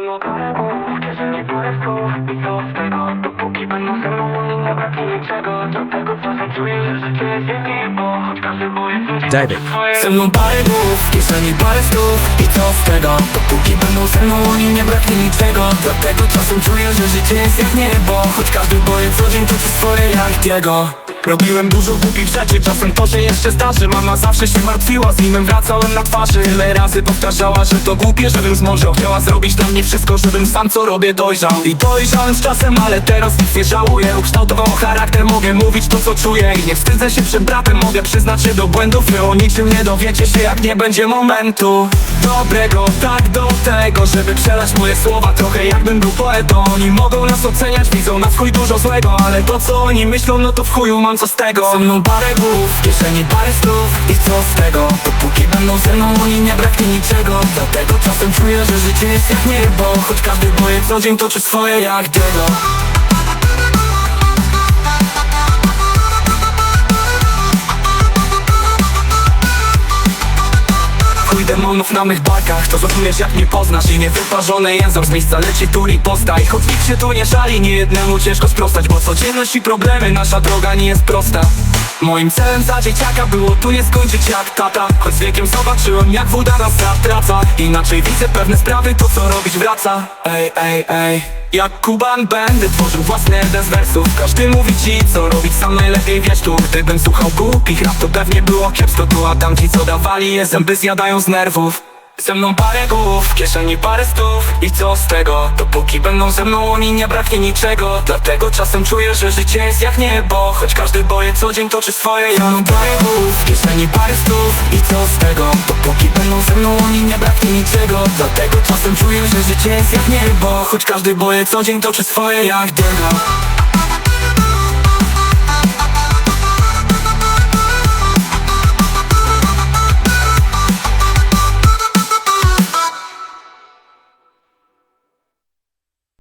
mną parę głów, w kieszeni parę słów I co z tego, dopóki będą ze mną Oni nie braknie niczego. Dlatego czasem czuję, że życie jest jak niebo Choć każdy David. Ze mną parę głów, w kieszeni parę stów I co z tego, dopóki będą ze mną Oni nie braknie niczego. Dlatego czasem czuję, że życie jest jak niebo Choć każdy boję co dzień toczy swoje jak Diego Robiłem dużo głupich rzeczy, czasem to się jeszcze zdarzy. Mama zawsze się martwiła, z nim wracałem na twarzy. Tyle razy powtarzała, że to głupie, żebym zmążał Chciała zrobić dla mnie wszystko, żebym sam co robię dojrzał. I dojrzałem z czasem, ale teraz nic nie żałuję. Ukształtował charakter, mogę mówić to co czuję. I nie wstydzę się przed bratem, mogę przyznać się do błędów Wy o niczym nie dowiecie się, jak nie będzie momentu. Dobrego, tak do tego, żeby przelać moje słowa. Trochę jakbym był poetą Oni mogą nas oceniać, widzą na chuj dużo złego. Ale to co oni myślą, no to w chuju mam co z tego. Ze mną parę głów, w kieszeni parę stów I co z tego, dopóki będą ze mną Oni nie braknie niczego. Dlatego czasem czuję, że życie jest jak niebo. Choć każdy boje co dzień toczy swoje jak Diego Na mych barkach To zrozumiesz jak mnie poznasz I niewyparzony język z miejsca leci tuli postaj Choć nikt się tu nie szali, nie jednemu ciężko sprostać Bo codzienność i problemy, nasza droga nie jest prosta Moim celem za dzieciaka było tu nie skończyć jak tata. Choć z wiekiem zobaczyłem jak woda nas zatraca. Inaczej widzę pewne sprawy, to co robić wraca. Ej, ej, ej. Jak Kuban będę tworzył własny jeden z wersów. Każdy mówi ci co robić, sam najlepiej wiesz tu. Gdybym słuchał głupich rap to pewnie było kiepsko. Tu A tamci co dawali je zęby zjadają z nerwów ze mną parę głów, w kieszeni parę stów. I co z tego? Dopóki będą ze mną oni nie braknie niczego. Dlatego czasem czuję, że życie jest jak niebo. Choć każdy boje co dzień toczy swoje. Ja mam parę głów, w kieszeni parę stów. I co z tego? Dopóki będą ze mną oni nie braknie niczego. Dlatego czasem czuję, że życie jest jak niebo. Choć każdy boje co dzień toczy swoje. Jak Diego